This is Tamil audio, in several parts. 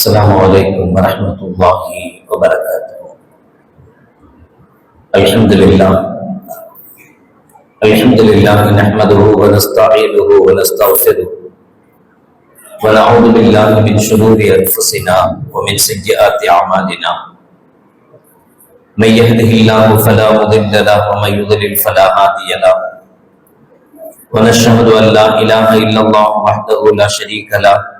السلام عليكم ورحمة الله وبركاته الحمد لله الحمد لله نحمده ونستعينه ونستغفره ونعوذ بالله من شرور أنفسنا ومن سيئات أعمالنا من يهده الله فلا مضل له ومن يضلل فلا هادي له۔ ونشهد أن لا إله إلا الله وحده لا شريك له۔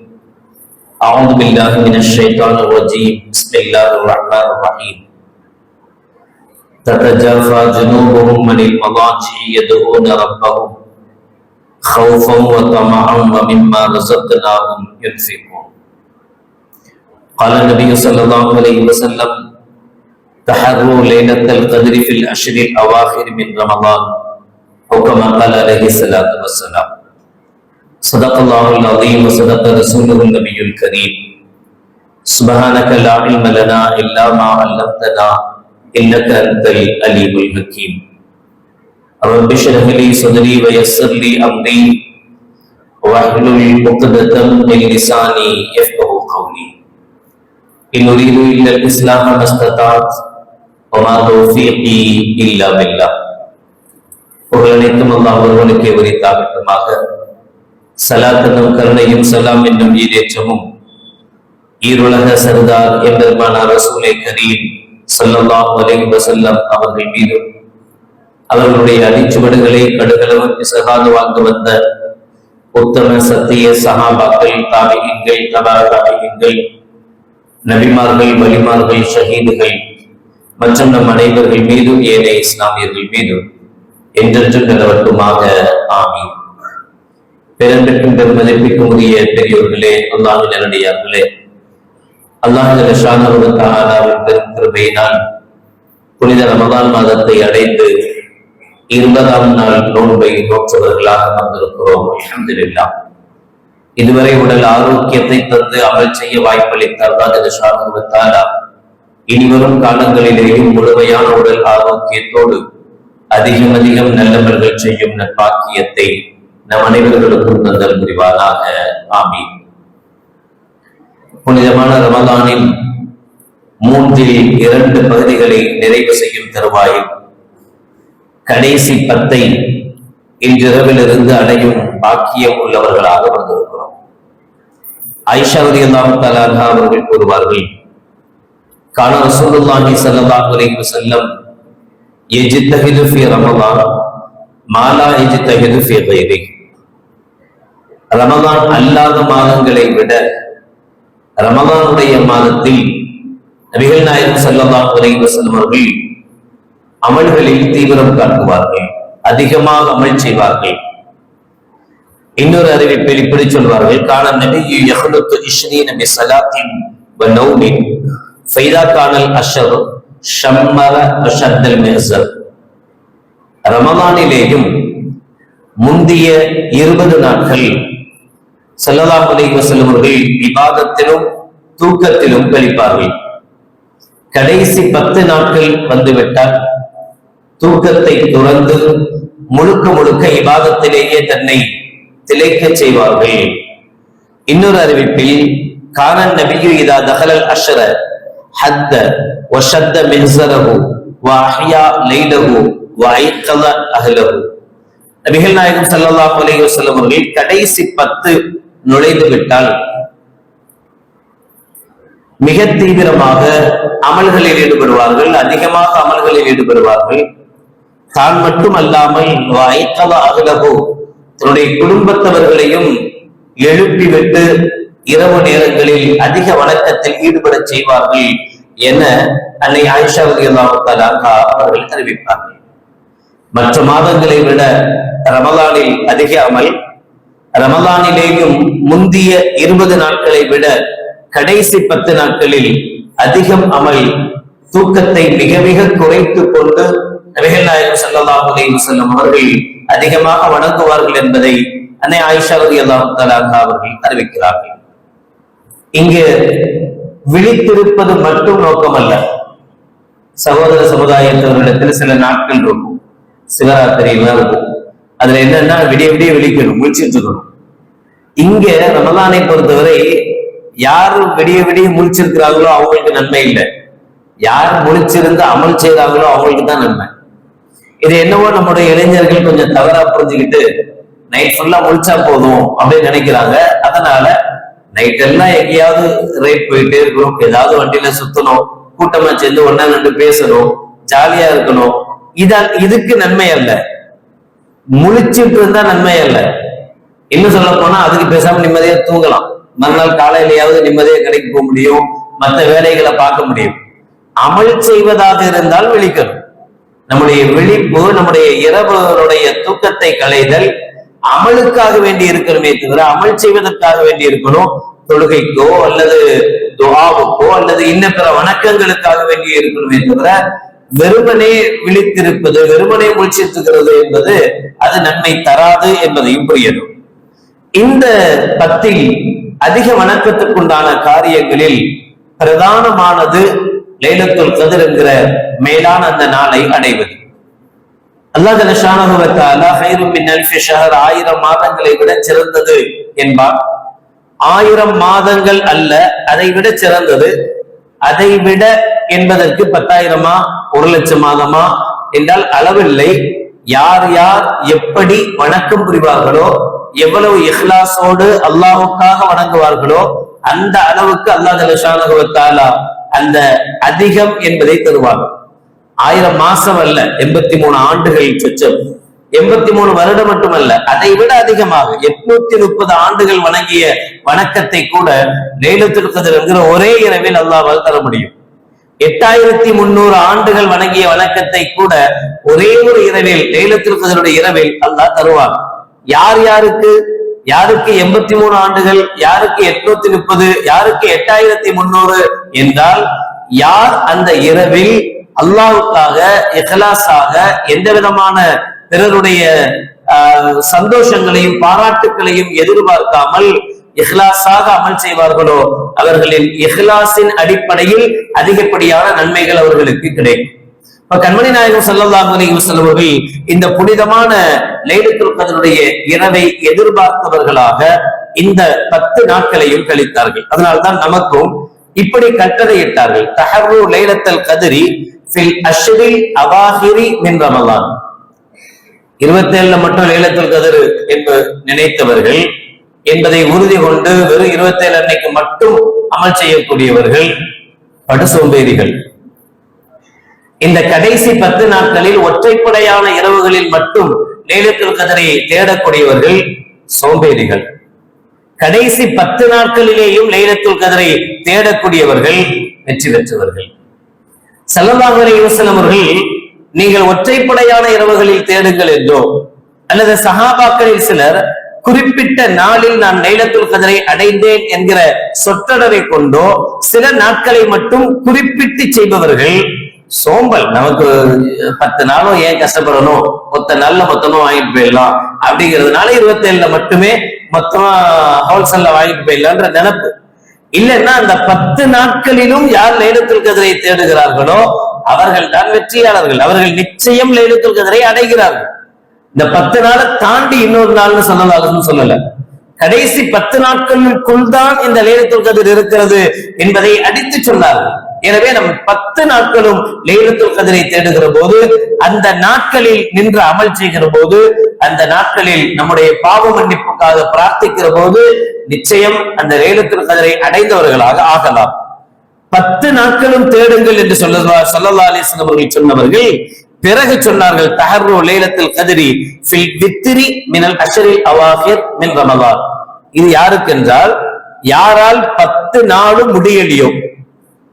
أعوذ بالله من الشيطان الرجيم. بسم الله الرحمن الرحيم. تتجافى جنوبهم عن المضاجع يدعون ربهم خوفا وطمعا ومما رزقناهم ينفقون. قال النبي صلى الله عليه وسلم، تحروا ليلة القدر في الأشهر الأواخر من رمضان. أو كما قال عليه الصلاة والسلام. صدق الله العظيم وصدق رسوله النبي الكريم سبحانك لا علم لنا إلا ما علمتنا إنك أنت العليم الحكيم رب اشرح لي صدري ويسر لي أمري واحلل عقدة من لساني يفقه قولي إن أريد إلا الإسلام ما استطعت وما توفيقي إلا بالله புகழ் அனைத்தும் அல்லாஹ் ஒருவனுக்கே உரித்தாகட்டுமாக சலாத்தனும் கருணையும் சலாம் என்னும் ஈரேற்றமும் ஈருலக சர்தார் என்பதுமான ரசூலை கரீம் சொல்லலாம் அலைஹி வசல்லம் அவர்கள் மீதும் அவர்களுடைய அடிச்சுவடுகளை கடுகளவும் பிசகாது வாழ்ந்து வந்த உத்தம சத்திய சகாபாக்கள் தாபிகங்கள் தபா தாபிகங்கள் நபிமார்கள் வலிமார்கள் ஷஹீதுகள் மற்றும் நம் அனைவர்கள் மீதும் ஏனைய இஸ்லாமியர்கள் மீதும் என்றென்றும் நிலவட்டுமாக ஆமீன் பெரும்பிற்கும் பெருமதிப்பிற்கும் உரிய பெரியோர்களே அல்லாஹு நேரடியார்களே அல்லாஹ் ஷானவின் பெரும் கிருபையினால் புனித ரமதான் மாதத்தை அடைந்து இருபதாம் நாள் நோன்பை நோக்குவர்களாக வந்திருக்கிறோம். அலமதுல்லா இதுவரை உடல் ஆரோக்கியத்தை தந்து அமல் செய்ய வாய்ப்பளித்த இனிவரும் காலங்களிலேயும் முழுமையான உடல் ஆரோக்கியத்தோடு அதிகம் அதிகம் நல்லவர்கள் செய்யும் நற்பாக்கியத்தை நம் அனைவர்களுக்கும் தந்தல் புரிவாராக. ஆமி புனிதமான ரமதானின் மூன்றில் இரண்டு பகுதிகளை நிறைவு செய்யும் தருவாயில் கடைசி பத்தை இன்றிரவிலிருந்து அடையும் பாக்கியம் உள்ளவர்களாக வந்திருக்கிறோம். ஐஷாவதி தலாகா அவர்கள் கூறுவார்கள் கால ரசூலுல்லாஹி ஸல்லல்லாஹு அலைஹி வஸல்லம் எஜித்தஹிது ஃபி ரமலான் மாலா எஜித்தஹிது ஃபி கைரிஹி. ரமலான் அல்லாத மாதங்களை விட ரமலானுடைய மாதத்தில் நபிகள் நாயகம் ஸல்லல்லாஹு அலைஹி வஸல்லம் அவர்கள் அமல்களில் தீவிரம் காட்டுவார்கள் அதிகமாக அமல் செய்வார்கள் இன்னொரு அறிவிப்பில் இப்படி சொல்வார்கள் காண நபியு யஹ்லுத்து இஷ்ரீன பி ஸலாத்தின் வ நௌமின் ஃபைதா கானல் அஷர் ஷம்மர அஷத்தல் மிஹ்சர் ரமலானிலேயும் முந்திய இருபது நாட்கள் செல்லதா புதைக்கு செல்வர்கள் விவாதத்திலும் தூக்கத்திலும் கழிப்பார்கள் கடைசி பத்து நாட்கள் வந்துவிட்டால் தூக்கத்தை துறந்து முழுக்க முழுக்க இபாதத்திலேயே தன்னை திளைக்க செய்வார்கள். இன்னொரு அறிவிப்பில் காரன் நபியு இதா தகலல் அஷர ஹத்த வஷத்த மின்சரகு வாஹியா லைலகு வாய்க்கல அகலகு நபிகள் நாயகம் சல்லாஹ் அலைஹி வசல்லம் கடைசி பத்து நுழைந்து விட்டால் மிக தீவிரமாக அமல்களில் ஈடுபடுவார்கள் அதிகமாக அமல்களில் ஈடுபடுவார்கள். தான் மட்டும் அல்லாமல் வாய்த்தவ அகலகோ தன்னுடைய குடும்பத்தவர்களையும் எழுப்பிவிட்டு இரவு நேரங்களில் அதிக வணக்கத்தில் ஈடுபட செய்வார்கள் என அன்னை ஆயிஷா அல்லாஹாலா அவர்கள் அறிவிப்பார்கள். மற்ற மாதங்களை விட ரமலானில் அதிக அமல் ரமலானிலேயும் முந்திய இருபது நாட்களை விட கடைசி பத்து நாட்களில் அதிகம் அமல் தூக்கத்தை மிக மிக குறைத்துக் கொண்டு நபிகள் நாயகம் ஸல்லல்லாஹு செல்லும் அவர்கள் அதிகமாக வணங்குவார்கள் என்பதை அன்னை ஆயிஷா ரலியல்லாஹு அவர்கள் அறிவிக்கிறார்கள். இங்கு விழித்திருப்பது மட்டும் நோக்கமல்ல. சகோதர சமுதாயத்தவர்களிடத்தில் சில நாட்கள் இருக்கும். சிவராத்திரி எல்லாம் அதுல என்னன்னா விடிய விடிய விழிக்கணும் முழிச்சிட்டு இருக்கணும் இங்க ரமலானை பொறுத்தவரை யார் விடிய விடிய முழிச்சிருக்கிறாங்களோ அவங்களுக்கு நன்மை இல்லை. யார் முழிச்சிருந்து அமல் செய்கிறாங்களோ அவங்களுக்கு தான் நன்மை. இது என்னவோ நம்முடைய இளைஞர்கள் கொஞ்சம் தவறா புரிஞ்சுக்கிட்டு நைட் ஃபுல்லா முழிச்சா போதும் அப்படின்னு நினைக்கிறாங்க. அதனால நைட் எல்லாம் எங்கேயாவது ரைட் போயிட்டே இருக்கணும் ஏதாவது வண்டியில சுத்தணும் கூட்டமா சேர்ந்து ஒன்னா நின்று பேசணும் ஜாலியா இருக்கணும். இதா இதுக்கு நன்மை அல்ல. முழிச்சிட்டு இருந்தா நன்மை அல்ல இன்னும் சொல்ல போனா அதுக்கு பேசாம நிம்மதியா தூங்கலாம். மறுநாள் காலையிலேயாவது நிம்மதியா கடைக்கு போக முடியும். மற்ற வேலைகளை பார்க்க முடியும். அமல் செய்வதாக இருந்தால் விழிக்கணும். நம்முடைய விழிப்பு நம்முடைய இரவுடைய தூக்கத்தை களைதல் அமலுக்காக வேண்டி இருக்கணுமே தவிர அமல் செய்வதற்காக வேண்டி இருக்கணும். தொழுகைக்கோ அல்லது துவாவுக்கோ அல்லது இன்ன பிற வணக்கங்களுக்காக வேண்டி இருக்கணுமே தவிர வெறுமனே விழித்திருப்பது வெறுமனே முழிச்சிருக்கிறது என்பது அது நன்மை தராது என்பதையும் புரியணும். இந்த பத்தில் அதிக வணக்கத்துக்குண்டான காரியங்களில் பிரதானமானது லைலத்துல் கதிர் என்கிற மேலான அந்த நாளை அடைவது. அல்லாஹ் ஜலஷானஹு ஹைரும் ஷஹர் ஆயிரம் மாதங்களை விட சிறந்தது என்பார் ஆயிரம் மாதங்கள் அல்ல அதை விட சிறந்தது. அதை விட என்பதற்கு பத்தாயிரமா? ஒரு லட்சம் என்றால் அளவில்லை. யார் யார் எப்படி வணக்கம் புரிவார்களோ எவ்வளவு இஹ்லாசோடு அல்லாஹுக்காக வணங்குவார்களோ அந்த அளவுக்கு அல்லாஹ் ஜலஷானஹு அந்த அதிகம் என்பதை தருவார் ஆயிரம் மாசம் அல்ல எண்பத்தி மூணு ஆண்டுகள் சொச்சம் எண்பத்தி மூணு வருடம் மட்டுமல்ல அதை விட அதிகமாக எட்நூத்தி முப்பது ஆண்டுகள் வணங்கிய வணக்கத்தை கூட லைலத்துல் என்கிற ஒரே இரவில் அல்லாவால் தர முடியும். எட்டாயிரத்தி முன்னூறு ஆண்டுகள் வணங்கிய வணக்கத்தை கூட ஒரே ஒரு இரவில் லைலத்துல் இரவில் அல்லாஹ் தருவார் யார் யாருக்கு? யாருக்கு எண்பத்தி மூணு ஆண்டுகள் யாருக்கு எட்நூத்தி முப்பது யாருக்கு எட்டாயிரத்தி முன்னூறு என்றால் யார் அந்த இரவில் அல்லாவுக்காக இஹலாஸாக எந்த விதமான பிறருடைய ஆஹ், சந்தோஷங்களையும் பாராட்டுக்களையும் எதிர்பார்க்காமல் இஹ்லாஸாக அமல் செய்வார்களோ? அவர்களின் இஹ்லாஸின் அடிப்படையில் அதிகப்படியான நன்மைகள் அவர்களுக்கு கிடைக்கும். இப்ப கண்மணி நாயகம் செல்லலாம் அலைஹி இந்த புனிதமான லைலத்துல் இரவை எதிர்பார்த்தவர்களாக இந்த பத்து நாட்களையும் கழித்தார்கள். அதனால்தான் நமக்கும் இப்படி கட்டளையிட்டார்கள். தஹர்ரு லைலத்தல் கதிரி ஃபில் அஷ்ரில் அவாஹிரி மின் ரமலான். இருபத்தி ஏழுல மட்டும் லைலத்துல் கதிர் என்று நினைத்தவர்கள் என்பதை உறுதி கொண்டு வெறும் இருபத்தி ஏழு அன்னைக்கு மட்டும் அமல் செய்யக்கூடியவர்கள் படு சோம்பேறிகள். இந்த கடைசி பத்து நாட்களில் ஒற்றைப்படையான இரவுகளில் மட்டும் லைலத்துல் கதரை தேடக்கூடியவர்கள் சோம்பேறிகள். கடைசி பத்து நாட்களிலேயும் லைலத்துல் கதரை தேடக்கூடியவர்கள் வெற்றி பெற்றவர்கள். ஸல்லல்லாஹு அலைஹி அவர்கள் நீங்கள் ஒற்றைப்படையான இரவுகளில் தேடுங்கள் என்றோ அல்லது சகாபாக்களில் சிலர் குறிப்பிட்ட நாளில் நான் லைலத்துல் கதரை அடைந்தேன் என்கிற சொற்றொடரை கொண்டோ சில நாட்களை மட்டும் குறிப்பிட்டு செய்பவர்கள் சோம்பல். நமக்கு பத்து நாளும் ஏன் கஷ்டப்படணும்? மொத்த நாள்ல மொத்தமும் வாங்கிட்டு போயிடலாம். அப்படிங்கிறதுனால இருபத்தி ஏழுல மட்டுமே மொத்தமா ஹோல்சேல்ல வாங்கிட்டு போயிடலான்ற நினைப்பு. இல்லைன்னா அந்த பத்து நாட்களிலும் யார் லைலத்துல் கதிரை தேடுகிறார்களோ அவர்கள் தான் வெற்றியாளர்கள். அவர்கள் நிச்சயம் லைலத்துல் கதிரை அடைகிறார்கள். இந்த பத்து நாளை தாண்டி இன்னொரு நாள்னு சொல்லலாம்னு சொல்லல. கடைசி பத்து நாட்களுக்குள் தான் இந்த லேலத்துல் கதிர் இருக்கிறது என்பதை அடித்து சொன்னார்கள் எனவே நம் பத்து நாட்களும் லேலத்துல் கதிரை தேடுகிற போது அந்த நாட்களில் நின்று அமல் செய்கிற போது அந்த நாட்களில் நம்முடைய பாவ மன்னிப்புக்காக பிரார்த்திக்கிற போது நிச்சயம் அந்த லேலத்துல் கதிரை அடைந்தவர்களாக ஆகலாம். பத்து நாட்களும் தேடுங்கள் என்று சொல்ல சல்லல்லா அலிஸ்லாம் அவர்கள் சொன்னவர்கள் பிறகு சொன்னார்கள் தஹர்ரு லைலத்தில் கதிரி ஃபில் வித்திரி மினல் அஷரில் அவாஹிர் மின் ரமதா இது யாருக்கு என்றால் யாரால் பத்து நாளும் முடியலையோ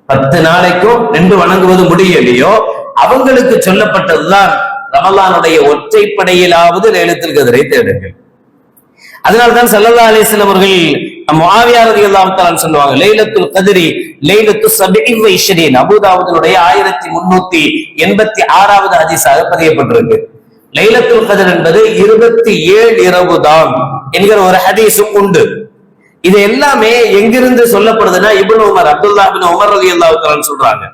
பத்து நாளைக்கும் நின்று வணங்குவது முடியலையோ அவங்களுக்கு சொல்லப்பட்டதுதான் ரமலானுடைய ஒற்றைப்படையிலாவது லேலத்தில் கதிரை தேடுங்கள். அதனால்தான் சல்லல்லா அலிஸ்லம் அவர்கள் மாவியாரதி ரலியல்லாஹு தஆலா சொல்லுவாங்க லைலத்துல் கதிரி லைலத்து சபிஇ வ இஷ்ரீன். ஆயிரத்தி முன்னூத்தி எண்பத்தி ஆறாவது ஹதீஸாக பதியப்பட்டிருக்கு. லைலத்துல் கதிர் என்பது இருபத்தி ஏழு இரவு தான் என்கிற ஒரு ஹதீஸும் உண்டு. இது எல்லாமே எங்கிருந்து சொல்லப்படுதுன்னா Ibn Umar Abdullah bin Umar ரலியல்லாஹு தஆலா சொல்றாங்க.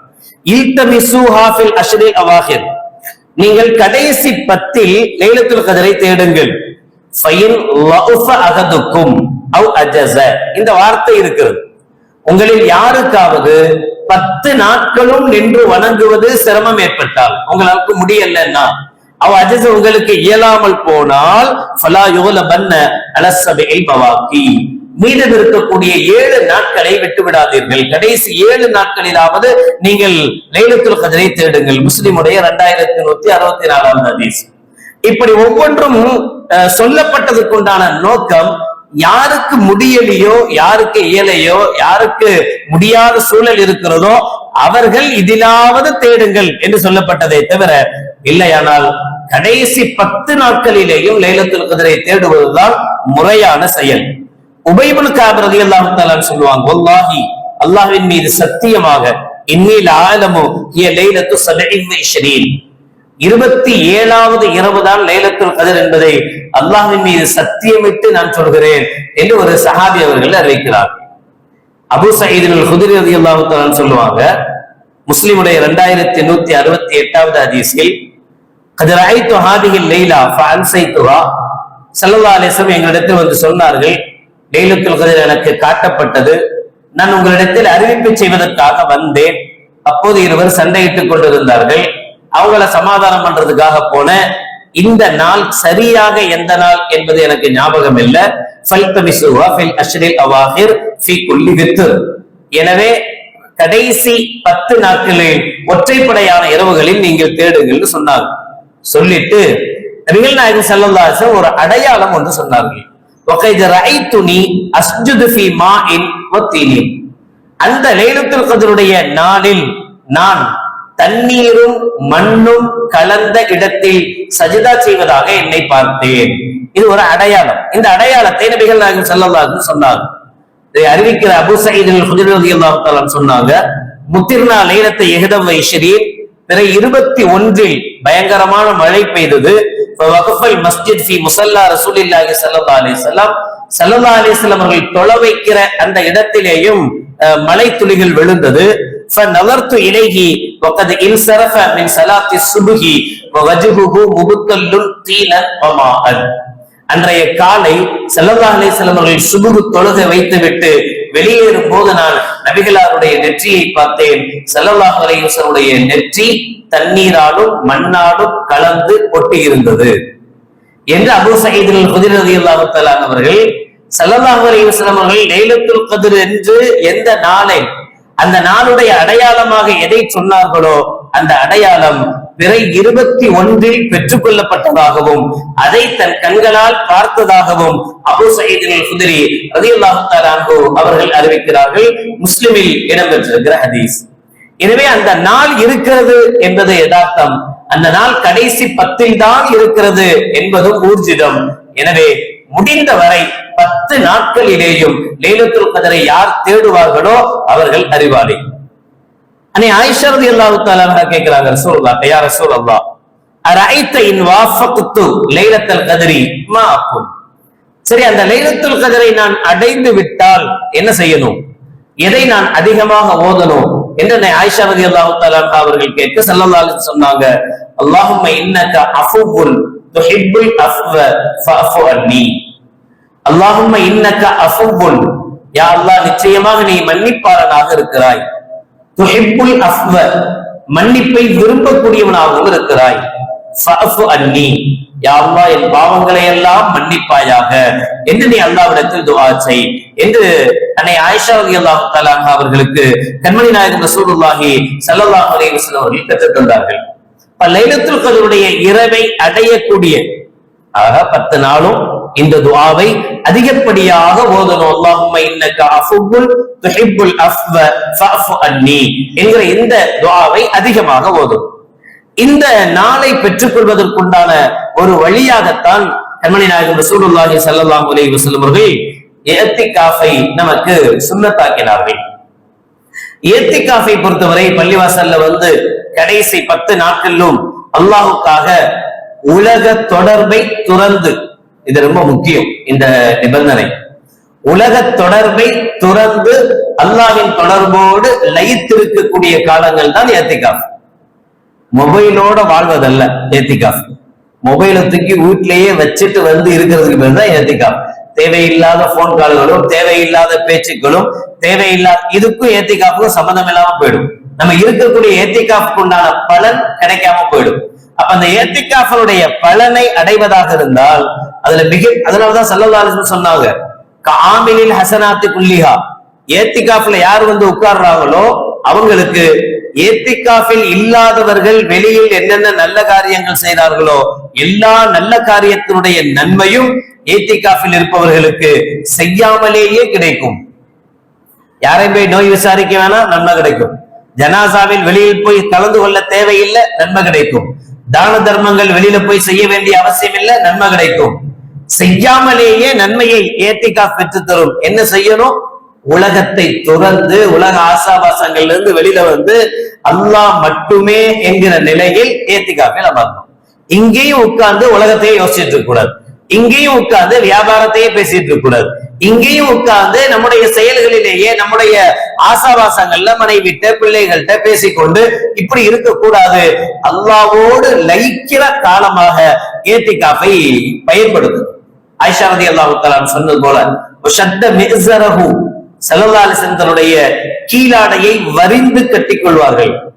இல்தமிசுஹா ஃபில் அஷ்ரில் அவாஹிர். நீங்கள் கடைசி பத்தில் லைலத்துல் கதிரை தேடுங்கள். ஃபைன் லஉஃப அகதுக்கும் அவ் அஜஸ. இந்த வார்த்தை இருக்கிறது. உங்களில் யாருக்காவது பத்து நாட்களும் நின்று வணங்குவது சிரமம் ஏற்பட்டால் உங்களுக்கு முடியலன்னா அவ அஜஸ் உங்களுக்கு இயலாமல் போனால் ஃபலா யுகலபன்ன அலசபில் பவாக்கி. மீதம் இருக்கக்கூடிய ஏழு நாட்களை விட்டுவிடாதீர்கள். கடைசி ஏழு நாட்களிலாவது நீங்கள் லைலத்துல் கதிரை தேடுங்கள். முஸ்லிமுடைய இரண்டாயிரத்தி நூத்தி அறுபத்தி நாலாவது ஹதீஸ். இப்படி ஒவ்வொன்றும் அஹ், சொல்லப்பட்டதுக்குண்டான நோக்கம் யாருக்கு முடியலையோ யாருக்கு இயலையோ யாருக்கு முடியாத சூழல் இருக்கிறதோ அவர்கள் இதிலாவது தேடுங்கள் என்று சொல்லப்பட்டதை தவிர இல்லையானால் கடைசி பத்து நாட்களிலேயும் லைலத்துல் கதிரை தேடுவதுதான் முறையான செயல். உபைபுல் காபிரதி ரலியல்லாஹு தஆலா சொல்லுவாங்க ஒல்லாஹி அல்லாஹின் மீது சத்தியமாக இன்னில் ஆலமு இய லைலத்து சபஇன் இருபத்தி ஏழாவது இரவு தான் லைலத்துல் கதிர் என்பதை அல்லாஹின் மீது சத்தியமிட்டு நான் சொல்கிறேன் என்று ஒரு சஹாபி அவர்கள் அறிவிக்கிறார். அபு சயீதின் குதிரை ரதி அல்லாஹுத்தான் சொல்லுவாங்க முஸ்லிமுடைய இரண்டாயிரத்தி நூத்தி அறுபத்தி எட்டாவது ஹதீஸில் கதிர் ஐத்து ஹாதிகில் லைலா ஃபஅன்சைத்துஹா ஸல்லல்லாஹு அலைஹி எங்களிடத்தில் வந்து சொன்னார்கள் லைலத்துல் கதிர் எனக்கு காட்டப்பட்டது. நான் உங்களிடத்தில் அறிவிப்பு செய்வதற்காக வந்தேன். அப்போது இருவர் சண்டையிட்டுக் கொண்டிருந்தார்கள். அவங்கள சமாதானம் பண்றதுக்காக போன இந்த நாள் சரியாக எந்த நாள் என்பது எனக்கு ஞாபகம் இல்லை. எனவே கடைசி பத்து நாட்களில் ஒற்றைப்படையான இரவுகளில் நீங்கள் தேடுங்கள்னு சொன்னாங்க. சொல்லிட்டு நபிகள் நாயகம் செல்லந்தாசன் ஒரு அடையாளம் வந்து சொன்னார்கள். அந்த லைலத்துல் கதருடைய நாளில் நான் தண்ணீரும் மண்ணும் கலந்த இடத்தில் சஜிதா செய்வதாக என்னை பார்த்தேன். இது ஒரு அடையாளம். இந்த அடையாளத்தை நபிகள் நாயகம் செல்லலாக சொன்னாங்க. இதை அறிவிக்கிற அபு சயீதில் சொன்னாங்க முத்திர்னா லைலத்தை எகதம் வைஷரீர் பிறகு இருபத்தி ஒன்றில் பயங்கரமான மழை பெய்தது. மஸ்ஜித் ஃபி முசல்லா ரசூலில்லாஹி சல்லா அலிசல்லாம் சல்லா அலிஸ்லாம் அவர்கள் தொழ வைக்கிற அந்த இடத்திலேயும் மலை துளிகள் விழுந்தது. நகர்த்து இலகி وقد انصرف من صلاة الصبح ووجهه مبتل طينا وماء அன்றைய காலை ஸல்லல்லாஹு அலைஹி வஸல்லம் அவர்கள் சுபுகு தொழுகை வைத்துவிட்டு வெளியேறும் போது நான் நபிகளாருடைய நெற்றியை பார்த்தேன் ஸல்லல்லாஹு அலைஹி வஸல்லுடைய நெற்றி தண்ணீராலும் மண்ணாலும் கலந்து ஒட்டி இருந்தது என்று அபூ சயீத் அல் குதிர் ரலியல்லாஹு தஆலா அவர்கள் ஸல்லல்லாஹு அலைஹி வஸல்லம் அவர்கள் லைலத்துல் கத்ர் என்று எந்த நாளை அந்த நாளுடைய அடையாளமாக எதை சொன்னார்களோ அந்த அடையாளம் பிறை இருபத்தி ஒன்றில் பெற்றுக் கொள்ளப்பட்டதாகவும் அதை தன் கண்களால் பார்த்ததாகவும் அபு சயீதின் குதிரி ரலியல்லாஹு அவர்கள் அறிவிக்கிறார்கள். முஸ்லிமில் இடம்பெற்றிருக்கிற ஹதீஸ். எனவே அந்த நாள் இருக்கிறது என்பது யதார்த்தம். அந்த நாள் கடைசி பத்தில் தான் இருக்கிறது என்பதும் ஊர்ஜிதம். எனவே முடிந்த வரை பத்து நாட்களிலேயும் லைலத்துல் கதரை யார் தேடுவார்களோ அவர்கள் அறிவாளி. அன்னை ஆயிஷா ரலியல்லாஹு தஆலா கேட்கிறாங்க கேக்குறாங்க ரசூலுல்லாஹ் யா ரசூலல்லாஹ் அரைத்த இன் வாஃபக்து லைலத்தல் கத்ரி மாக்கும் சரி அந்த லைலத்துல் கதரை நான் அடைந்து விட்டால் என்ன செய்யணும்? எதை நான் அதிகமாக ஓதணும்? என்று ஆயிஷா ரலியல்லாஹு தஆலா அவர்கள் கேட்க ஸல்லல்லாஹு சொன்னாங்க அல்லாஹும் இன்னக்க அஃபுல் துஹிப்புல் அஃவ ஃபஅஃபு அன்னி. அல்லாஹும் இன்னக அஃபுவுன் யா அல்லாஹ் நிச்சயமாக நீ மன்னிப்பாளனாக இருக்கிறாய். துஹிப்புல் அஃவ மன்னிப்பை விரும்பக்கூடியவனாகவும் இருக்கிறாய். ஃபஅஃபு அன்னி யா அல்லாஹ் என் பாவங்களை எல்லாம் மன்னிப்பாயாக. என்று நீ அல்லாவிடத்தில் துஆ செய். என்று அன்னை ஆயிஷா ரலியல்லாஹு தஆலா அவர்களுக்கு கண்மணி நாயகம் ரசூலுல்லாஹி ஸல்லல்லாஹு அலைஹி வஸல்லம் அவர்கள் கற்றுத் தந்தார்கள் இப்ப லைலத்துல் கதருடைய இரவை அடையக்கூடிய ஆக பத்து நாளும் இந்த துஆவை அதிகப்படியாக ஓதணும். அல்லாஹும்ம இன்னக அஃபுல் துஹிப்புல் அஃவ அன்னி என்கிற இந்த துஆவை அதிகமாக ஓதும். இந்த நாளை பெற்றுக்கொள்வதற்குண்டான ஒரு வழியாகத்தான் கண்மணி நாயகம் ரசூலுல்லாஹி ஸல்லல்லாஹு அலைஹி வஸல்லம் அவர்கள் ஏத்திகாஃபை நமக்கு சுண்ணத்தாக்கினார்கள். ஏத்திகாஃபை பொறுத்தவரை பள்ளிவாசல்ல வந்து கடைசி பத்து நாட்களிலும் அல்லாஹுக்காக உலக தொடர்பை துறந்து இது ரொம்ப முக்கியம் இந்த நிபந்தனை. உலக தொடர்பை துறந்து அல்லாவின் தொடர்போடு லயித்திருக்கக்கூடிய காலங்கள் தான் ஏத்திகாஃப். மொபைலோட வாழ்வதல்ல ஏத்திகாஃப். மொபைலை தூக்கி வீட்லயே வச்சுட்டு வந்து இருக்கிறதுக்கு பேர் தான் ஏத்திகாஃப். தேவையில்லாத போன் கால்களும் தேவையில்லாத பேச்சுக்களும் தேவையில்லாத இதுக்கும் ஏத்திகாஃபுக்கும் சம்பந்தம் இல்லாம போயிடும். நம்ம இருக்கக்கூடிய ஏத்திகாஃபுக்கு உண்டான பலன் கிடைக்காம போயிடும். அப்ப அந்த ஏத்திகாஃபனுடைய பலனை அடைவதாக இருந்தால் அதுல மிக அதனாலதான் சல்லல்லாஹு சொன்னாங்க காமிலில் ஹசனாத்து குல்லிஹா. ஏத்திகாஃப்ல யார் வந்து உட்கார்றாங்களோ அவங்களுக்கு ஏத்திகாஃபில் இல்லாதவர்கள் வெளியில் என்னென்ன நல்ல காரியங்கள் செய்தார்களோ எல்லா நல்ல காரியத்தினுடைய நன்மையும் ஏத்திகாஃபில் இருப்பவர்களுக்கு செய்யாமலேயே கிடைக்கும். யாரையும் போய் நோய் விசாரிக்க வேணாம் நன்மை கிடைக்கும். ஜனாசாவில் வெளியில் போய் கலந்து கொள்ள தேவையில்லை நன்மை கிடைக்கும். தான தர்மங்கள் வெளியில போய் செய்ய வேண்டிய அவசியம் இல்லை நன்மை கிடைக்கும். செய்யாமலேயே நன்மையை ஏத்திகா பெற்று தரும் என்ன செய்யணும்? உலகத்தை துறந்து உலக ஆசாபாசங்கள்ல இருந்து வெளியில வந்து அல்லாஹ் மட்டுமே என்கிற நிலையில் ஏத்திகாஃபில் நம்ம இங்கேயும் உட்கார்ந்து உலகத்தையே யோசிச்சுட்டு இருக்க கூடாது இங்கேயும் உட்கார்ந்து வியாபாரத்தையே பேசிட்டு இருக்க கூடாது இங்கேயும் உட்கார்ந்து நம்முடைய செயல்களிலேயே நம்முடைய ஆசாபாசங்கள்ல மனைவிட்ட பிள்ளைகள்கிட்ட பேசிக்கொண்டு இப்படி இருக்கக்கூடாது. அல்லாவோடு லயிக்கிற காலமாக ஏத்திகாஃபை பயன்படுத்தும். ஆயிஷா ரதி அல்லாஹு சொன்னது போல "வஷத்த தன்னுடைய கீழாடையை வரிந்து கட்டிக் கொள்வார்கள்.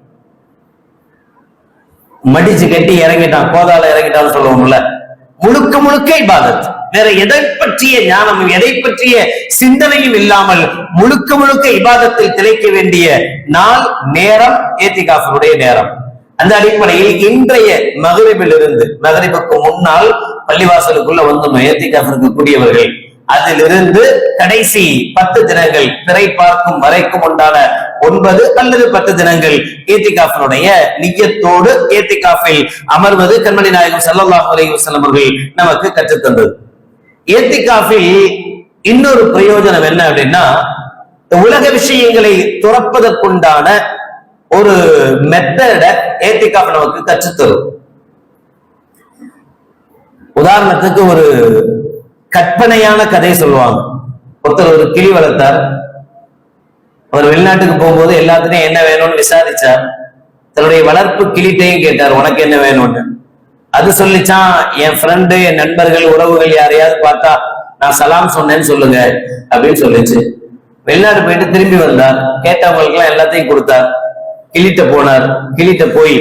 மடிச்சு கட்டி இறங்கிட்டான் கோதால இறங்கிட்டான்னு சொல்லுவோம்ல. முழுக்க முழுக்க இபாதத். வேற எதை பற்றிய ஞானமும் எதை பற்றிய சிந்தனையும் இல்லாமல் முழுக்க முழுக்க இபாதத்தில் திளைக்க வேண்டிய நாள் நேரம் ஏத்திகாஃபருடைய நேரம். அந்த அடிப்படையில் இன்றைய மகரிபில் இருந்து மகரிபுக்கு முன்னால் பள்ளிவாசலுக்குள்ள வந்து ஏத்திகாஃப் இருக்கக்கூடியவர்கள் அதிலிருந்து கடைசி பத்து தினங்கள் திரை பார்க்கும் வரைக்கும் உண்டான ஒன்பது அல்லது பத்து தினங்கள் ஏத்திகாஃபினுடைய நிஜத்தோடு ஏத்திகாஃபில் அமர்வது கண்மணி நாயகம் ஸல்லல்லாஹு அலைஹி அவர்கள் நமக்கு கற்றுத்தந்தது. ஏத்திகாஃபில் இன்னொரு பிரயோஜனம் என்ன அப்படின்னா உலக விஷயங்களை துறப்பதற்குண்டான ஒரு மெத்தட ஏத்திகாஃப் நமக்கு கற்றுத்தரும். உதாரணத்துக்கு ஒரு கற்பனையான கதை சொல்லுவாங்க. ஒருத்தர் ஒரு கிளி வளர்த்தார். அவர் வெளிநாட்டுக்கு போகும்போது எல்லாத்துலையும் என்ன வேணும்னு விசாரிச்சார். தன்னுடைய வளர்ப்பு கிளிட்டையும் கேட்டார் உனக்கு என்ன வேணும்னு? அது சொல்லிச்சான் என் ஃப்ரெண்டு என் நண்பர்கள் உறவுகள் யாரையாவது பார்த்தா நான் சலாம் சொன்னேன்னு சொல்லுங்க அப்படின்னு சொல்லிச்சு. வெளிநாடு போயிட்டு திரும்பி வந்தார். கேட்டவங்களுக்குலாம் எல்லாத்தையும் கொடுத்தார். கிளிட்ட போனார். கிளிட்ட போய்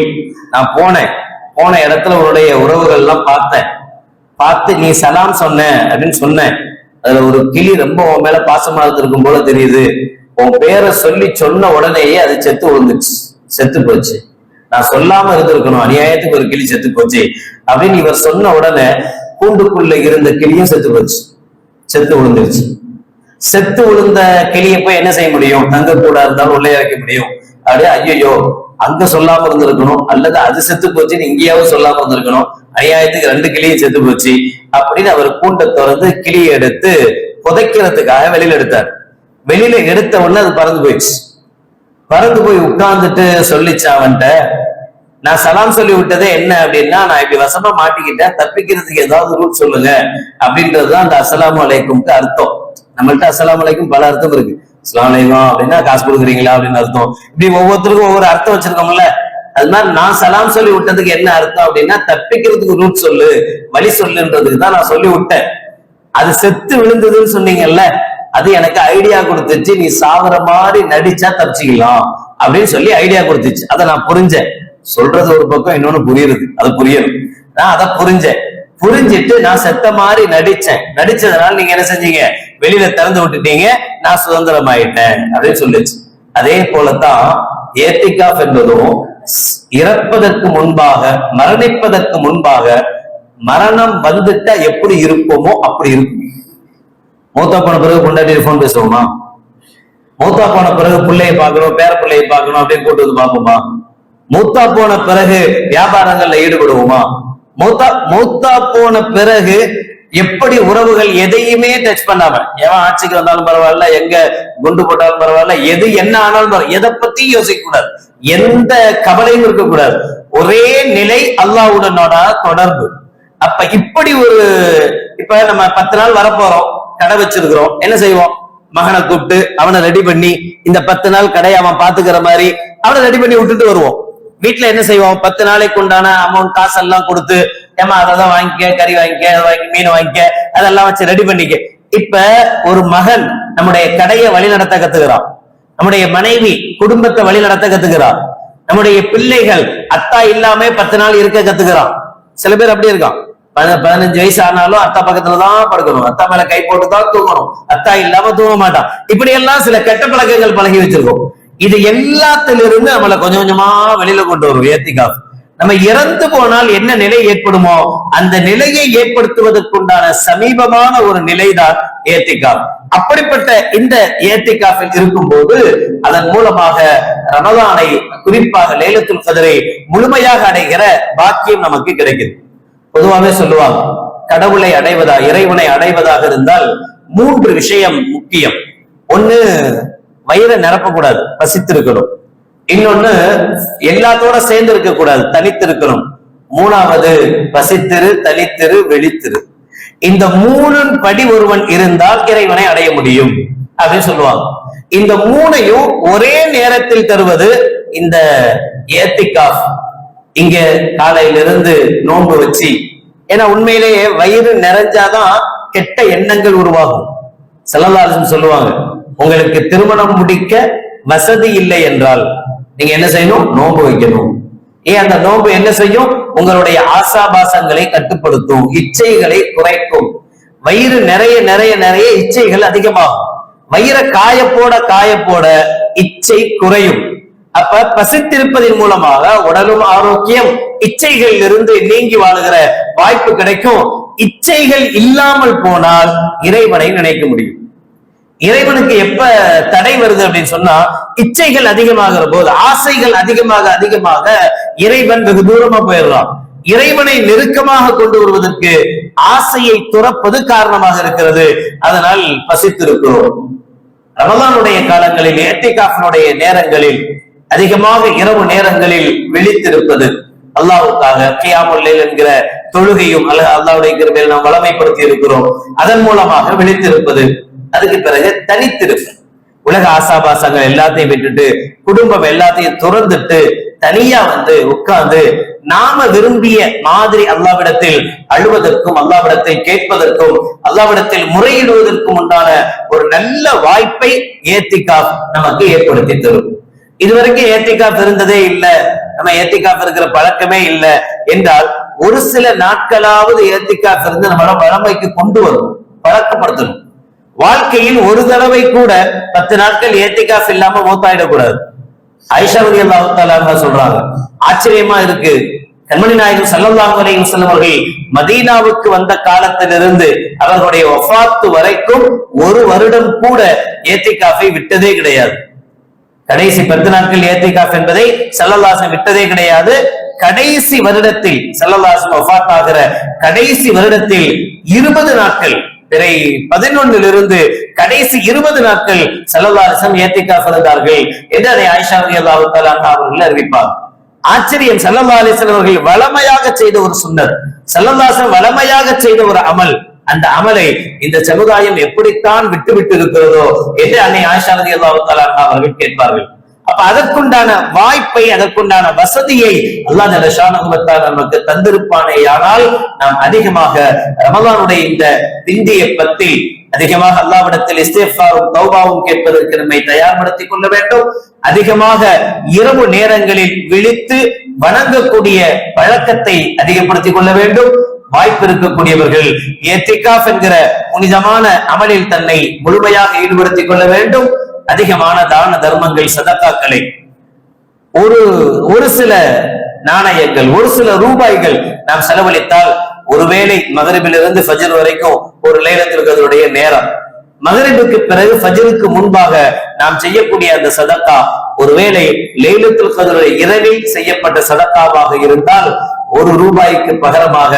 நான் போனேன். போன இடத்துல உன்னுடைய உறவுகள்லாம் பார்த்தேன். பார்த்து நீ சலாம் சொன்ன அப்படின்னு சொன்னேன். அதுல ஒரு கிளி ரொம்ப உன் மேல பாசமா இருந்திருக்கும் போல தெரியுது. உன் பேரை சொல்லி சொன்ன உடனேயே அது செத்து விழுந்துச்சு. செத்து போச்சு. நான் சொல்லாம இருந்திருக்கணும். அநியாயத்துக்கு ஒரு கிளி செத்து போச்சு. அப்படின்னு இவர் சொன்ன உடனே கூண்டுக்குள்ள இருந்த கிளியும் செத்து போச்சு. செத்து விழுந்துருச்சு. செத்து விழுந்த கிளியை போய் என்ன செய்ய முடியும்? தங்க கூட இருந்தாலும் உள்ளே இறக்க முடியும். அப்படியே ஐயோ அங்க சொல்லாம இருந்திருக்கணும் அல்லது அது செத்து போச்சுன்னு இங்கேயாவது சொல்லாம இருந்திருக்கணும். அநியாயத்துக்கு ரெண்டு கிளியும் செத்து போச்சு அப்படின்னு அவர் கூண்டை திறந்து கிளியை எடுத்து புதைக்கிறதுக்காக வெளியில எடுத்தார். வெளியில எடுத்த உடனே அது பறந்து போயிடுச்சு. பறந்து போய் உட்கார்ந்துட்டு சொல்லிச்சு அவன்கிட்ட நான் சலாம் சொல்லி விட்டதே என்ன அப்படின்னா நான் இப்படி வசமா மாட்டிக்கிட்டேன் தப்பிக்கிறதுக்கு ஏதாவது ரூட் சொல்லுங்க அப்படின்றதுதான் அந்த அசலாம் அலைக்கும்க்கு அர்த்தம். நம்மள்ட்ட அசலாம் அலைக்கும் பல அர்த்தம் இருக்கு. அஸ்ஸலாமு அப்படின்னா காசு கொடுக்குறீங்களா அப்படின்னு அர்த்தம். இப்படி ஒவ்வொருத்தருக்கும் ஒவ்வொரு அர்த்தம் வச்சிருக்கோம்ல. அது மாதிரி நான் சலாம் சொல்லி விட்டதுக்கு என்ன அர்த்தம் அப்படின்னா தப்பிக்கிறதுக்கு ரூட் சொல்லு வழி சொல்லுன்றதுக்கு தான் நான் சொல்லி விட்டேன். அது செத்து விழுந்ததுன்னு சொன்னீங்கல்ல அது எனக்கு ஐடியா கொடுத்துச்சு நீ சாகுற மாதிரி நடிச்சா தப்பிச்சுக்கலாம் அப்படின்னு சொல்லி ஐடியா கொடுத்துச்சு. அதை நான் புரிஞ்சேன். சொல்றது ஒரு பக்கம் இன்னொன்னு புரியுது அது புரியணும். நான் அதை புரிஞ்சேன். புரிஞ்சிட்டு நான் செத்த மாதிரி நடிச்சேன். நடிச்சதுனால நீங்க என்ன செஞ்சீங்க? வெளியில திறந்து விட்டுட்டீங்க நான் சுதந்திரம் ஆயிட்டேன் அப்படின்னு சொல்லுச்சு. அதே போலத்தான் ஏத்திகாப் என்பதும் இறப்பதற்கு முன்பாக மரணிப்பதற்கு முன்பாக மரணம் வந்துட்டா எப்படி இருப்போமோ அப்படி இருக்கும். மூத்தா போன பிறகு கொண்டாடி போன் பேசுவோமா? மூத்தா போன பிறகு பிள்ளைய பார்க்கணும் பேர பிள்ளைய பார்க்கணும் அப்படின்னு கூட்டு வந்து பார்ப்போமா? மூத்தா போன பிறகு வியாபாரங்கள்ல ஈடுபடுவோமா? மூத்தா மூத்தா போன பிறகு எப்படி உறவுகள் எதையுமே டச் பண்ணாம எவன் ஆட்சிக்கு வந்தாலும் பரவாயில்ல எங்க குண்டு போட்டாலும் பரவாயில்ல எது என்ன ஆனாலும் பரவாயில்ல எதை பத்தியும் யோசிக்க கூடாது எந்த கவலையும் இருக்கக்கூடாது. ஒரே நிலை அல்லாஹ்வுடனோட தொடர்பு. அப்ப இப்படி ஒரு இப்ப நம்ம பத்து நாள் வரப்போறோம் கடை வச்சிருக்கிறோம் என்ன செய்வோம்? மகனை கூப்பிட்டு அவனை ரெடி பண்ணி இந்த பத்து நாள் கடையை அவன் பாத்துக்கிற மாதிரி அவனை ரெடி பண்ணி விட்டுட்டு வருவோம். வீட்டுல என்ன செய்வோம்? பத்து நாளைக்கு உண்டான அமௌண்ட் காசெல்லாம் கொடுத்து ஏமா அதான் வாங்கிக்க கறி வாங்கிக்க அதை வாங்கி மீன் வாங்கிக்க அதெல்லாம் வச்சு ரெடி பண்ணிக்க. இப்ப ஒரு மகன் நம்முடைய கடையை வழி நடத்த கத்துக்கிறான். நம்முடைய மனைவி குடும்பத்தை வழி நடத்த கத்துக்கிறான். நம்முடைய பிள்ளைகள் அத்தா இல்லாம பத்து நாள் இருக்க கத்துக்கிறான். சில பேர் அப்படி இருக்கான். பதினஞ்சு வயசு ஆனாலும் அத்தா பக்கத்துல தான் படுக்கணும். அத்தா மேல கை போட்டு தான் தூங்கணும். அத்தா இல்லாம தூங்க மாட்டான். இப்படி எல்லாம் சில கெட்ட பழக்கங்கள் பழகி வச்சிருக்கோம். இது எல்லாத்திலிருந்து நம்மளை கொஞ்சம் கொஞ்சமா வெளியில கொண்டு வரும் ஏத்திக்காஃப் நம்ம இறந்து போனால் என்ன நிலை ஏற்படுமோ அந்த நிலையை ஏற்படுத்துவதற்குண்டான சமீபமான ஒரு நிலைதான் ஏத்திகாப் அப்படிப்பட்ட இந்த ஏத்திக்காஃபில் இருக்கும்போது அதன் மூலமாக ரமதானை குறிப்பாக லேலத்துல் கதிரை முழுமையாக அடைகிற பாக்கியம் நமக்கு கிடைக்குது. பொதுவாகவே சொல்லுவாங்க கடவுளை அடைவதா இறைவனை அடைவதாக இருந்தால் மூன்று விஷயம் முக்கியம். ஒண்ணு வயிறை நிரப்பக்கூடாது பசித்திருக்கணும். இன்னொன்னு எல்லாத்தோட சேர்ந்து இருக்க கூடாது தனித்திருக்கணும். மூணாவது பசித்திரு தனித்திரு வெளித்திரு. இந்த மூணு படி ஒருவன் இருந்தால் இறைவனை அடைய முடியும் அப்படின்னு சொல்லுவாங்க. இந்த மூணையும் ஒரே நேரத்தில் தருவது இந்த ஏத்திகாஃப் இங்க காலையிலிருந்து நோன்பு வச்சு ஏன்னா உண்மையிலேயே வயிறு நிறைஞ்சாதான் கெட்ட எண்ணங்கள் உருவாகும். செல்லலாசன் சொல்லுவாங்க உங்களுக்கு திருமணம் முடிக்க வசதி இல்லை என்றால் நீங்க என்ன செய்யணும்? நோன்பு வைக்கணும். ஏன் அந்த நோன்பு என்ன செய்யும்? உங்களுடைய ஆசாபாசங்களை கட்டுப்படுத்தும் இச்சைகளை குறைக்கும். வயிறு நிறைய நிறைய நிறைய இச்சைகள் அதிகமாகும். வயிறை காயப்போட காயப்போட இச்சை குறையும். அப்ப பசித்திருப்பதன் மூலமாக உடலும் ஆரோக்கியம் இச்சைகளில் இருந்து நீங்கி வாழுகிற வாய்ப்பு கிடைக்கும். இச்சைகள் இல்லாமல் போனால் இறைவனை நினைக்க முடியும். இறைவனுக்கு எப்ப தடை வருது அப்படின்னு சொன்னா இச்சைகள் அதிகமாகிற போது ஆசைகள் அதிகமாக அதிகமாக இறைவன் வெகு தூரமா போயிடுறான். இறைவனை நெருக்கமாக கொண்டு வருவதற்கு ஆசையை துறப்பது காரணமாக இருக்கிறது. அதனால் பசித்திருக்கிறோம். ரமதானுடைய காலங்களில் ஏத்திகாஃபினுடைய நேரங்களில் அதிகமாக இரவு நேரங்களில் விழித்திருப்பது அல்லாவுக்காக கியாமுல்லைல் என்கிற தொழுகையும் அல்ல அல்லாவுடைய கிருபையில் நாம் வளமைப்படுத்தி இருக்கிறோம் அதன் மூலமாக விழித்திருப்பது. அதுக்கு பிறகு தனித்திருப்பு. உலக ஆசாபாசங்கள் எல்லாத்தையும் விட்டுட்டு குடும்பம் எல்லாத்தையும் துறந்துட்டு தனியா வந்து உட்கார்ந்து நாம விரும்பிய மாதிரி அல்லாவிடத்தில் அழுவதற்கும் அல்லாவிடத்தில் கேட்பதற்கும் அல்லாவிடத்தில் முறையிடுவதற்கும் உண்டான ஒரு நல்ல வாய்ப்பை ஏத்திகாப் நமக்கு ஏற்படுத்தி தரும். இதுவரைக்கும் ஏத்திகாப் இருந்ததே இல்ல. நம்ம ஏத்திகாப் இருக்கிற பழக்கமே இல்லை. என்றால் ஒரு சில நாட்களாவது ஏத்திகாப் இருந்து நம்மள வளமைக்கு கொண்டு வரும் பழக்கப்படுத்தணும். வாழ்க்கையில் ஒரு தடவை கூட பத்து நாட்கள் ஏத்திகாஃப் இல்லாம மூத்தாயிடக்கூடாது. ஐஷாவதி ரதி சொல்றாங்க ஆச்சரியமா இருக்கு. கண்மணி நாயகம் ஸல்லல்லாஹு அலையும் செல்லவர்கள் மதீனாவுக்கு வந்த காலத்திலிருந்து அவர்களுடைய ஒஃபாத்து வரைக்கும் ஒரு வருடம் கூட ஏத்திகாஃபை விட்டதே கிடையாது. கடைசி பத்து நாட்கள் ஏத்திகாஃப் என்பதை சல்லல்லாசன் விட்டதே கிடையாது. கடைசி வருடத்தில் செல்லல்லாசன் ஒஃபாத் ஆகிற கடைசி வருடத்தில் இருபது நாட்கள் பிறை பதினொன்னிலிருந்து கடைசி இருபது நாட்கள் சல்லல்லாசம் ஏத்திக்கா இருந்தார்கள் என்று அதை ஆயிஷா ரதி அல்லாஹு அவர்கள் அறிவிப்பார். ஆச்சரியம் சல்லல்லா அலிஸ்லாம் அவர்கள் வளமையாக செய்த ஒரு சுன்னத் சல்லல்லாசன் வளமையாக செய்த ஒரு அமல். அந்த அமலை இந்த சமுதாயம் எப்படித்தான் விட்டு இருக்கிறதோ என்று அன்னை ஆயிஷா ரதி அல்லாஹு அவர்கள் கேட்பார்கள். அப்ப அதற்குண்டான வாய்ப்பை அதற்குண்டான வசதியை அல்லாஹ் ஜலஷானுகத்தால் நமக்கு தந்திருப்பானே. ஆனால் நாம் அதிகமாக ரமலானுடைய இந்த பிந்திய பத்தி அதிகமாக அல்லாவிடத்தில் இஸ்தேஃபாவும் தௌபாவும் கேட்பதற்கு நம்மை தயார்படுத்திக் கொள்ள வேண்டும். அதிகமாக இரவு நேரங்களில் விழித்து வணங்கக்கூடிய பழக்கத்தை அதிகப்படுத்திக் கொள்ள வேண்டும். வாய்ப்பு இருக்கக்கூடியவர்கள் ஏத்திகாஃப் என்கிற புனிதமான அமலில் தன்னை முழுமையாக ஈடுபடுத்திக் கொள்ள வேண்டும். அதிகமான தான தர்மங்கள் சதக்காக்களை. ஒரு ஒரு சில நாணயங்கள் ஒரு சில ரூபாய்கள் நாம் செலவழித்தால் ஒருவேளை மகரிபிலிருந்து ஃபஜர் வரைக்கும் ஒரு லேலத்திற்கு அதனுடைய நேரம். மகரிபுக்கு பிறகு ஃபஜருக்கு முன்பாக நாம் செய்யக்கூடிய அந்த சதக்கா ஒருவேளை லேலத்தில் கதருடைய இரவில் செய்யப்பட்ட சதக்காவாக இருந்தால் ஒரு ரூபாய்க்கு பகரமாக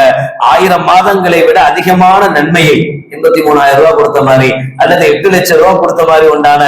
ஆயிரம் மாதங்களை விட அதிகமான நன்மையை எண்பத்தி மூணாயிரம் ரூபாய் கொடுத்த மாதிரி அல்லது எட்டு லட்சம் ரூபாய் கொடுத்த மாதிரி உண்டான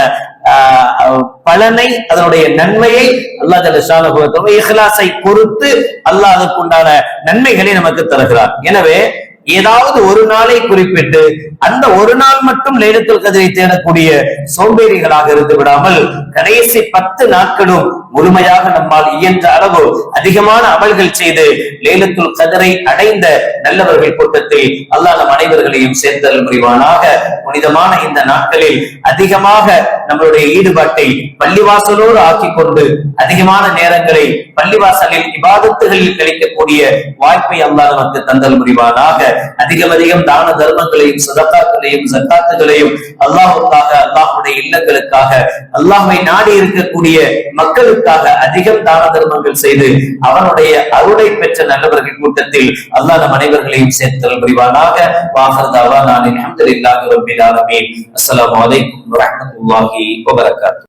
பலனை அதனுடைய நன்மையை அல்லாஹ் ஜல்ல இஹ்லாசை பொறுத்து அல்லாஹ் அதற்குண்டான நன்மைகளை நமக்கு தருகிறார். எனவே ஏதாவது ஒரு நாளை குறிப்பிட்டு அந்த ஒரு நாள் மட்டும் லைலத்துல் கதிரை தேடக்கூடிய சோம்பேறிகளாக இருந்து விடாமல் கடைசி பத்து நாட்களும் முழுமையாக நம்மால் இயன்ற அளவு அதிகமான அமல்கள் செய்து லைலத்துல் கதரை அடைந்த நல்லவர்கள் கூட்டத்தில் அல்லாஹ் நம் அனைவர்களையும் சேர்த்தல் புரிவானாக. புனிதமான இந்த நாட்களில் அதிகமாக நம்மளுடைய ஈடுபாட்டை பள்ளிவாசலோடு ஆக்கி கொண்டு அதிகமான நேரங்களை பள்ளிவாசலில் இபாதத்துகளில் கிடைக்கக்கூடிய வாய்ப்பை அல்லாஹ் நமக்கு தந்தல் புரிவானாக. அதிகம் அதிகம் தான தர்மங்களையும் சதத்தாக்களையும் சத்தாத்துகளையும் அல்லாஹுக்காக அல்லாஹுடைய இல்லங்களுக்காக அல்லாஹை நாடி இருக்கக்கூடிய மக்களுக்கு மக்களுக்காக அதிகம் தான தர்மங்கள் செய்து அவனுடைய அருளை பெற்ற நல்லவர்கள் கூட்டத்தில் அல்லாஹ் நம் அனைவர்களையும் சேர்த்தல் புரிவானாக வாகர்தாவா நான் அல்ஹம்துலில்லாஹி ரபில் ஆலமீன். அஸ்ஸலாமு அலைக்கும் வரஹ்மத்துல்லாஹி வபரகாத்துஹு